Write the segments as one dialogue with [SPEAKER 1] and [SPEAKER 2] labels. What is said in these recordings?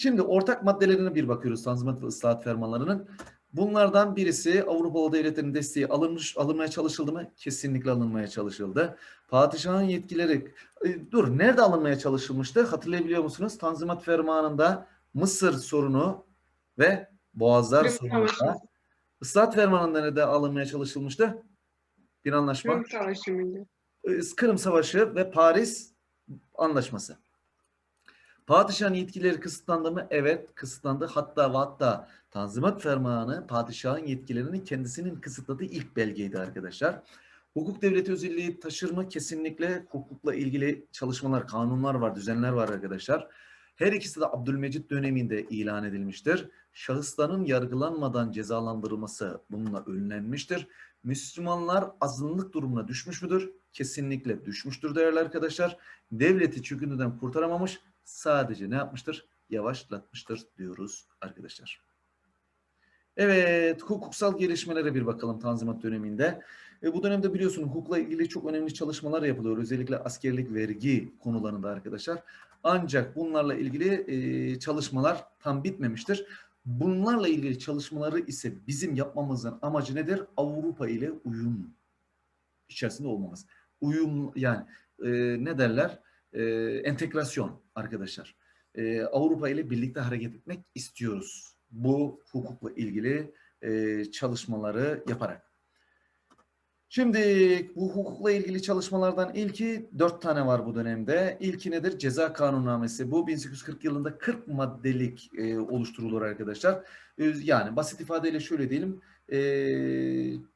[SPEAKER 1] Şimdi ortak maddelerine bir bakıyoruz Tanzimat ve ıslahat fermanlarının. Bunlardan birisi Avrupalı devletlerin desteği alınmış, alınmaya çalışıldı mı? Kesinlikle alınmaya çalışıldı. Padişahın yetkileri, e, dur nerede alınmaya çalışılmıştı? Hatırlayabiliyor musunuz? Tanzimat fermanında Mısır sorunu ve Boğazlar
[SPEAKER 2] Kırım
[SPEAKER 1] sorununda. Islahat fermanında nerede alınmaya çalışılmıştı? Bir anlaşma.
[SPEAKER 2] Kırım Savaşı mıydı?
[SPEAKER 1] Kırım Savaşı ve Paris Anlaşması. Padişahın yetkileri kısıtlandı mı? Evet kısıtlandı. Hatta ve hatta Tanzimat Fermanı padişahın yetkilerini kendisinin kısıtladığı ilk belgeydi arkadaşlar. Hukuk devleti özelliği taşır mı? Kesinlikle hukukla ilgili çalışmalar, kanunlar var, düzenler var arkadaşlar. Her ikisi de Abdülmecit döneminde ilan edilmiştir. Şahısların yargılanmadan cezalandırılması bununla önlenmiştir. Müslümanlar azınlık durumuna düşmüş müdür? Kesinlikle düşmüştür değerli arkadaşlar. Devleti çöküntüden kurtaramamış, sadece ne yapmıştır? Yavaşlatmıştır diyoruz arkadaşlar. Evet, hukuksal gelişmelere bir bakalım Tanzimat döneminde. E, bu dönemde biliyorsun hukukla ilgili çok önemli çalışmalar yapılıyor. Özellikle askerlik vergi konularında arkadaşlar. Ancak bunlarla ilgili e, çalışmalar tam bitmemiştir. Bunlarla ilgili çalışmaları ise bizim yapmamızın amacı nedir? Avrupa ile uyum içerisinde olmamız. Uyum yani e, ne derler? E, entegrasyon arkadaşlar. E, Avrupa ile birlikte hareket etmek istiyoruz. Bu hukukla ilgili e, çalışmaları yaparak. Şimdi bu hukukla ilgili çalışmalardan ilki dört tane var bu dönemde. İlki nedir? Ceza kanunnamesi. Bu 1840 yılında 40 maddelik e, oluşturulur arkadaşlar. E, yani basit ifadeyle şöyle diyelim. E,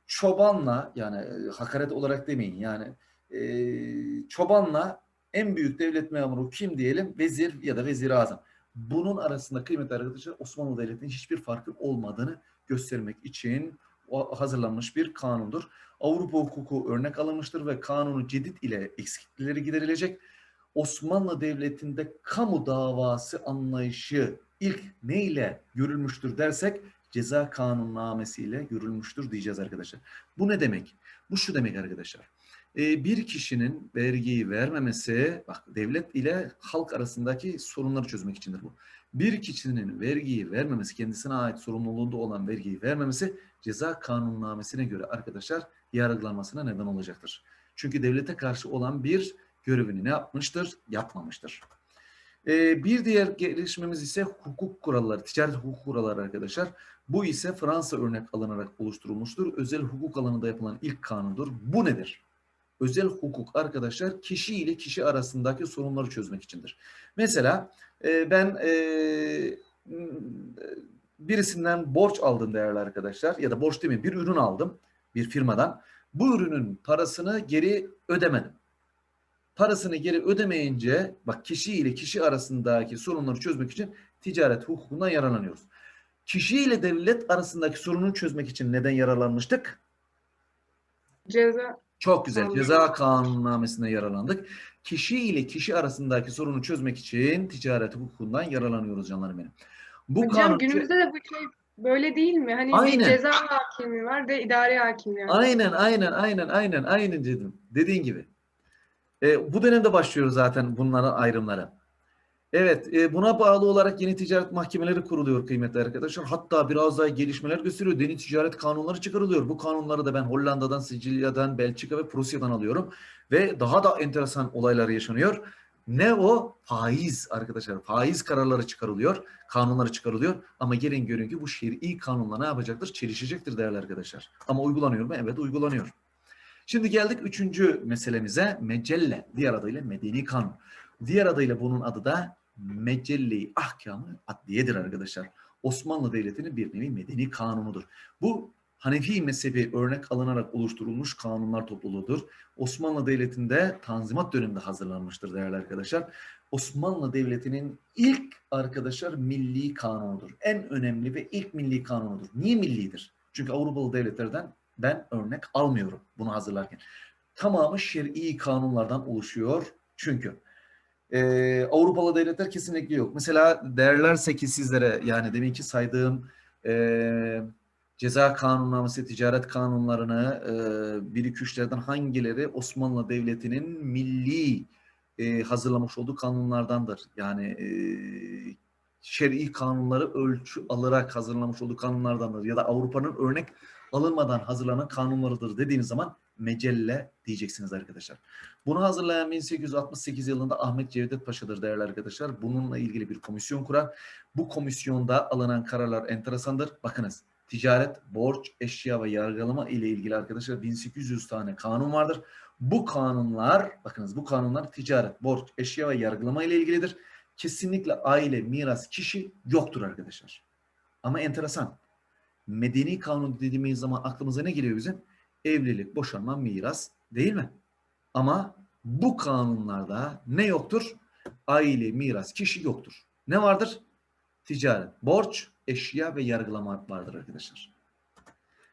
[SPEAKER 1] çobanla yani hakaret olarak demeyin yani e, çobanla en büyük devlet memuru kim diyelim? Vezir ya da vezir azam. Bunun arasında kıymetli arkadaşlar Osmanlı Devleti'nin hiçbir farkı olmadığını göstermek için hazırlanmış bir kanundur. Avrupa hukuku örnek alınmıştır ve kanunu cedid ile eksiklikleri giderilecek. Osmanlı Devleti'nde kamu davası anlayışı ilk ne ile görülmüştür dersek ceza kanunnamesiyle görülmüştür diyeceğiz arkadaşlar. Bu ne demek? Bu şu demek arkadaşlar. Ee, bir kişinin vergiyi vermemesi, bak devlet ile halk arasındaki sorunları çözmek içindir bu. Bir kişinin vergiyi vermemesi, kendisine ait sorumluluğunda olan vergiyi vermemesi ceza kanunnamesine göre arkadaşlar yargılanmasına neden olacaktır. Çünkü devlete karşı olan bir görevini ne yapmıştır? Yapmamıştır. Ee, bir diğer gelişmemiz ise hukuk kuralları, ticaret hukuk kuralları arkadaşlar. Bu ise Fransa örnek alınarak oluşturulmuştur. Özel hukuk alanında yapılan ilk kanundur. Bu nedir? Özel hukuk arkadaşlar kişi ile kişi arasındaki sorunları çözmek içindir. Mesela e, ben e, birisinden borç aldım değerli arkadaşlar ya da borç demeyeyim bir ürün aldım bir firmadan. Bu ürünün parasını geri ödemedim. Parasını geri ödemeyince bak kişi ile kişi arasındaki sorunları çözmek için ticaret hukukundan yararlanıyoruz. Kişi ile devlet arasındaki sorunu çözmek için neden yararlanmıştık?
[SPEAKER 2] Ceza
[SPEAKER 1] Çok güzel. Ceza kanunnamesinde yararlandık. Kişi ile kişi arasındaki sorunu çözmek için ticaret hukukundan yararlanıyoruz canlarım benim. Bu
[SPEAKER 2] Hocam
[SPEAKER 1] kanun
[SPEAKER 2] günümüzde de bu şey böyle değil mi? Hani
[SPEAKER 1] Aynen.
[SPEAKER 2] bir ceza hakimi var ve idari hakim yani.
[SPEAKER 1] Aynen, aynen, aynen, aynen, aynen dedim. Dediğin gibi. E, bu dönemde başlıyor zaten bunların ayrımları. Evet, e, buna bağlı olarak yeni ticaret mahkemeleri kuruluyor kıymetli arkadaşlar. Hatta biraz daha gelişmeler gösteriyor. Yeni ticaret kanunları çıkarılıyor. Bu kanunları da ben Hollanda'dan, Sicilya'dan, Belçika ve Prusya'dan alıyorum. Ve daha da enteresan olaylar yaşanıyor. Ne o? Faiz arkadaşlar. Faiz kararları çıkarılıyor. Kanunları çıkarılıyor. Ama gelin görün ki bu şer'i kanunla ne yapacaktır? Çelişecektir değerli arkadaşlar. Ama uygulanıyor mu? Evet uygulanıyor. Şimdi geldik üçüncü meselemize. Mecelle. Diğer adıyla medeni kanun. Diğer adıyla bunun adı da Mecelle-i Ahkamı Adliye'dir arkadaşlar. Osmanlı Devleti'nin bir nevi medeni kanunudur. Bu Hanefi mezhebi örnek alınarak oluşturulmuş kanunlar topluluğudur. Osmanlı Devleti'nde Tanzimat döneminde hazırlanmıştır değerli arkadaşlar. Osmanlı Devleti'nin ilk arkadaşlar milli kanunudur. En önemli ve ilk milli kanunudur. Niye millidir? Çünkü Avrupalı devletlerden ben örnek almıyorum bunu hazırlarken. Tamamı şer'i kanunlardan oluşuyor. Çünkü ee, Avrupalı devletler kesinlikle yok. Mesela derlerse ki sizlere yani deminki saydığım e, ceza kanunnamesi, ticaret kanunlarını e, bir iki üçlerden hangileri Osmanlı Devleti'nin milli e, hazırlamış olduğu kanunlardandır. Yani e, şer'i kanunları ölçü alarak hazırlanmış olduğu kanunlardandır ya da Avrupa'nın örnek alınmadan hazırlanan kanunlarıdır dediğiniz zaman mecelle diyeceksiniz arkadaşlar. Bunu hazırlayan 1868 yılında Ahmet Cevdet Paşa'dır değerli arkadaşlar. Bununla ilgili bir komisyon kurar. Bu komisyonda alınan kararlar enteresandır. Bakınız ticaret, borç, eşya ve yargılama ile ilgili arkadaşlar 1800 tane kanun vardır. Bu kanunlar, bakınız bu kanunlar ticaret, borç, eşya ve yargılama ile ilgilidir. Kesinlikle aile, miras, kişi yoktur arkadaşlar. Ama enteresan. Medeni kanun dediğimiz zaman aklımıza ne geliyor bizim? Evlilik, boşanma, miras değil mi? Ama bu kanunlarda ne yoktur? Aile, miras, kişi yoktur. Ne vardır? Ticaret, borç, eşya ve yargılama vardır arkadaşlar.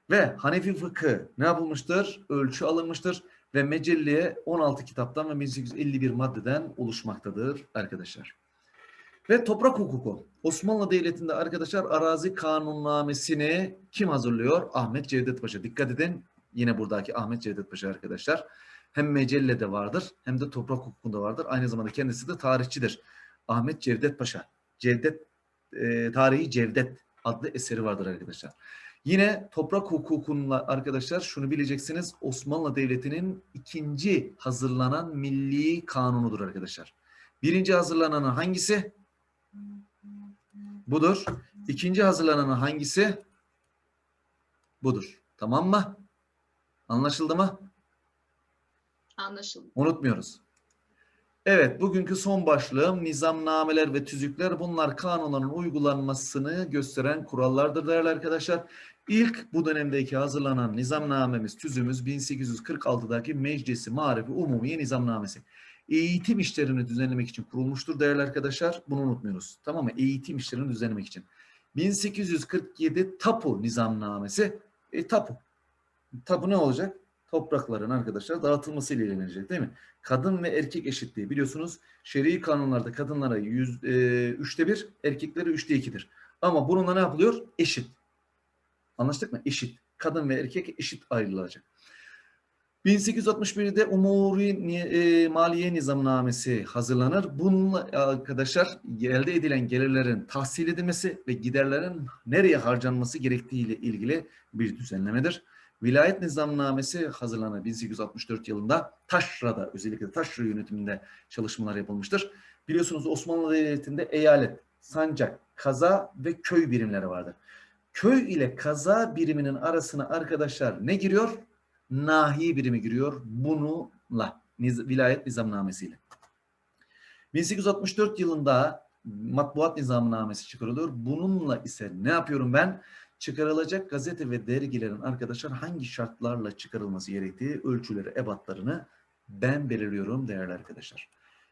[SPEAKER 1] Ve Hanefi fıkhı ne yapılmıştır? Ölçü alınmıştır ve mecelleye 16 kitaptan ve 1851 maddeden oluşmaktadır arkadaşlar. Ve toprak hukuku. Osmanlı Devleti'nde arkadaşlar arazi kanunnamesini kim hazırlıyor? Ahmet Cevdet Paşa. Dikkat edin yine buradaki Ahmet Cevdet Paşa arkadaşlar. Hem mecellede vardır hem de toprak hukukunda vardır. Aynı zamanda kendisi de tarihçidir. Ahmet Cevdet Paşa. Cevdet e, Tarihi Cevdet adlı eseri vardır arkadaşlar. Yine toprak hukukunla arkadaşlar şunu bileceksiniz. Osmanlı Devleti'nin ikinci hazırlanan milli kanunudur arkadaşlar. Birinci hazırlanan hangisi? Budur. İkinci hazırlanan hangisi? Budur. Tamam mı? Anlaşıldı mı?
[SPEAKER 3] Anlaşıldı.
[SPEAKER 1] Unutmuyoruz. Evet, bugünkü son başlığım nizamnameler ve tüzükler. Bunlar kanunların uygulanmasını gösteren kurallardır değerli arkadaşlar. İlk bu dönemdeki hazırlanan nizamnamemiz, tüzüğümüz 1846'daki Meclisi Marifi Umumiye Nizamnamesi. Eğitim işlerini düzenlemek için kurulmuştur değerli arkadaşlar. Bunu unutmuyoruz. Tamam mı? Eğitim işlerini düzenlemek için. 1847 Tapu Nizamnamesi. E, tapu. Tapu ne olacak? Toprakların arkadaşlar dağıtılması ile ilgilenecek değil mi? Kadın ve erkek eşitliği biliyorsunuz şer'i kanunlarda kadınlara yüz, e, üçte bir, erkeklere üçte ikidir. Ama bununla ne yapılıyor? Eşit. Anlaştık mı? Eşit. Kadın ve erkek eşit ayrılacak. 1861'de Umuri e, Maliye Nizamnamesi hazırlanır. Bununla arkadaşlar elde edilen gelirlerin tahsil edilmesi ve giderlerin nereye harcanması gerektiği ile ilgili bir düzenlemedir. Vilayet Nizamnamesi hazırlanır 1864 yılında. Taşra'da özellikle Taşra yönetiminde çalışmalar yapılmıştır. Biliyorsunuz Osmanlı Devleti'nde eyalet, sancak, kaza ve köy birimleri vardır. Köy ile kaza biriminin arasına arkadaşlar ne giriyor? Nahi birimi giriyor. Bununla niz- vilayet nizamnamesiyle. 1864 yılında matbuat nizamnamesi çıkarılıyor. Bununla ise ne yapıyorum ben? Çıkarılacak gazete ve dergilerin arkadaşlar hangi şartlarla çıkarılması gerektiği ölçüleri, ebatlarını ben belirliyorum değerli arkadaşlar.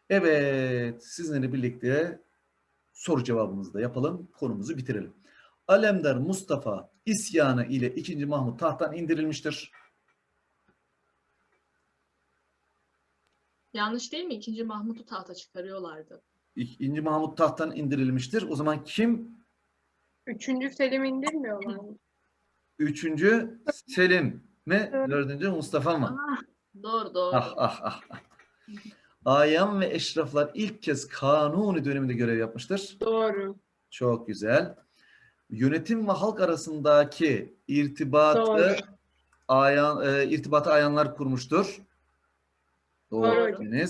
[SPEAKER 1] Evet, sizinle birlikte soru cevabımızı da yapalım, konumuzu bitirelim. Alemdar Mustafa isyanı ile 2. Mahmut tahttan indirilmiştir.
[SPEAKER 3] Yanlış değil mi? İkinci Mahmut'u tahta çıkarıyorlardı.
[SPEAKER 1] 2. Mahmut tahttan indirilmiştir. O zaman kim?
[SPEAKER 2] Üçüncü Selim indirmiyorlar mı?
[SPEAKER 1] 3. Selim mi? 4. Mustafa mı?
[SPEAKER 3] Ah, doğru doğru.
[SPEAKER 1] Ah ah ah. ah. Ayan ve eşraflar ilk kez kanuni döneminde görev yapmıştır.
[SPEAKER 2] Doğru.
[SPEAKER 1] Çok güzel. Yönetim ve halk arasındaki irtibatı
[SPEAKER 2] Doğru.
[SPEAKER 1] ayan e, irtibatı ayanlar kurmuştur. Doğru
[SPEAKER 2] Doğru.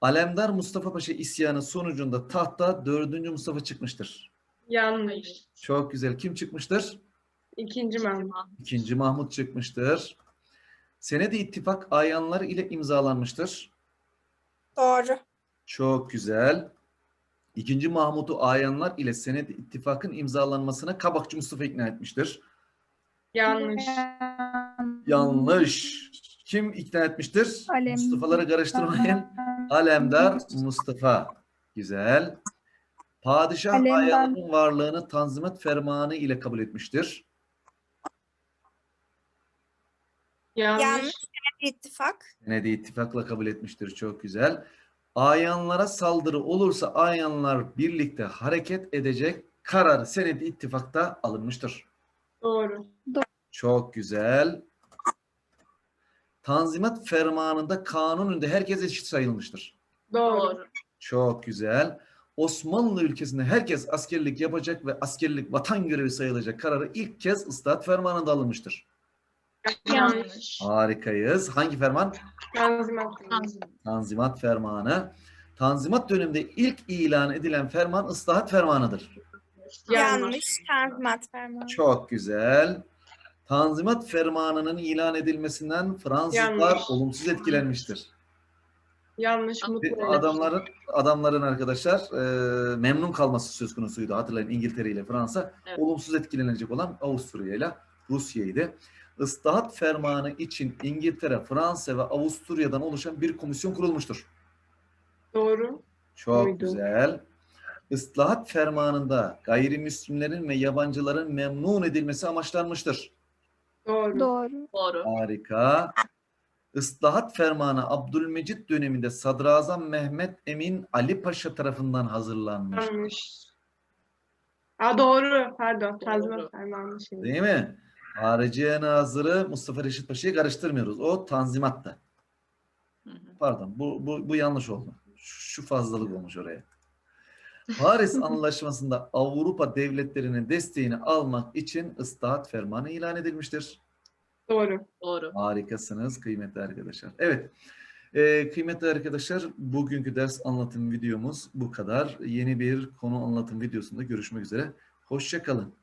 [SPEAKER 1] Alemdar Mustafa Paşa isyanı sonucunda tahta 4. Mustafa çıkmıştır.
[SPEAKER 2] Yanlış.
[SPEAKER 1] Çok güzel. Kim çıkmıştır?
[SPEAKER 2] İkinci Mahmut.
[SPEAKER 1] İkinci Mahmut çıkmıştır. Senedi ittifak ayanlar ile imzalanmıştır.
[SPEAKER 4] Doğru.
[SPEAKER 1] Çok güzel. İkinci Mahmut'u ayanlar ile senet ittifakın imzalanmasına Kabakçı Mustafa ikna etmiştir.
[SPEAKER 2] Yanlış.
[SPEAKER 1] Yanlış. Kim ikna etmiştir?
[SPEAKER 4] Alem-
[SPEAKER 1] Mustafa'ları karıştırmayın. Alemdar Mustafa. Güzel. Padişah ayanların varlığını Tanzimat Fermanı ile kabul etmiştir.
[SPEAKER 2] Yanlış.
[SPEAKER 4] Yanlış. İttifak.
[SPEAKER 1] Senedi ittifakla kabul etmiştir. Çok güzel. Ayanlara saldırı olursa ayanlar birlikte hareket edecek karar senedi ittifakta alınmıştır.
[SPEAKER 2] Doğru.
[SPEAKER 1] Çok güzel. Tanzimat fermanında kanun önünde herkes eşit sayılmıştır.
[SPEAKER 2] Doğru.
[SPEAKER 3] Doğru.
[SPEAKER 1] Çok güzel. Osmanlı ülkesinde herkes askerlik yapacak ve askerlik vatan görevi sayılacak kararı ilk kez ıslahat fermanında alınmıştır.
[SPEAKER 2] Yanlış.
[SPEAKER 1] Harikayız. Hangi ferman?
[SPEAKER 2] Tanzimat.
[SPEAKER 3] Tanzimat.
[SPEAKER 1] Tanzimat Fermanı. Tanzimat döneminde ilk ilan edilen ferman ıslahat fermanıdır.
[SPEAKER 4] Yanlış. Tanzimat fermanı.
[SPEAKER 1] Çok güzel. Tanzimat Fermanı'nın ilan edilmesinden Fransızlar
[SPEAKER 2] Yanlış.
[SPEAKER 1] olumsuz etkilenmiştir.
[SPEAKER 2] Yanlış. Mutlu.
[SPEAKER 1] Adamların adamların arkadaşlar e, memnun kalması söz konusuydu. Hatırlayın İngiltere ile Fransa.
[SPEAKER 3] Evet.
[SPEAKER 1] Olumsuz etkilenecek olan Avusturya ile Rusya'ydı. Islahat fermanı için İngiltere, Fransa ve Avusturya'dan oluşan bir komisyon kurulmuştur.
[SPEAKER 2] Doğru.
[SPEAKER 1] Çok
[SPEAKER 2] Uydu.
[SPEAKER 1] güzel. Islahat fermanında gayrimüslimlerin ve yabancıların memnun edilmesi amaçlanmıştır.
[SPEAKER 4] Doğru.
[SPEAKER 3] Doğru.
[SPEAKER 1] Harika. Islahat fermanı Abdülmecit döneminde Sadrazam Mehmet Emin Ali Paşa tarafından hazırlanmış.
[SPEAKER 2] Yanlış. Aa doğru. Pardon.
[SPEAKER 3] Doğru.
[SPEAKER 2] Tanzimat fermanı şimdi.
[SPEAKER 1] Değil mi? Hariciye Nazırı Mustafa Reşit Paşa'yı karıştırmıyoruz. O Tanzimat'ta.
[SPEAKER 3] Hı hı.
[SPEAKER 1] Pardon bu, bu, bu yanlış oldu. Şu fazlalık olmuş oraya. Paris Anlaşması'nda Avrupa devletlerinin desteğini almak için ıslahat fermanı ilan edilmiştir.
[SPEAKER 2] Doğru.
[SPEAKER 3] Doğru.
[SPEAKER 1] Harikasınız kıymetli arkadaşlar. Evet. Ee, kıymetli arkadaşlar bugünkü ders anlatım videomuz bu kadar. Yeni bir konu anlatım videosunda görüşmek üzere. Hoşçakalın.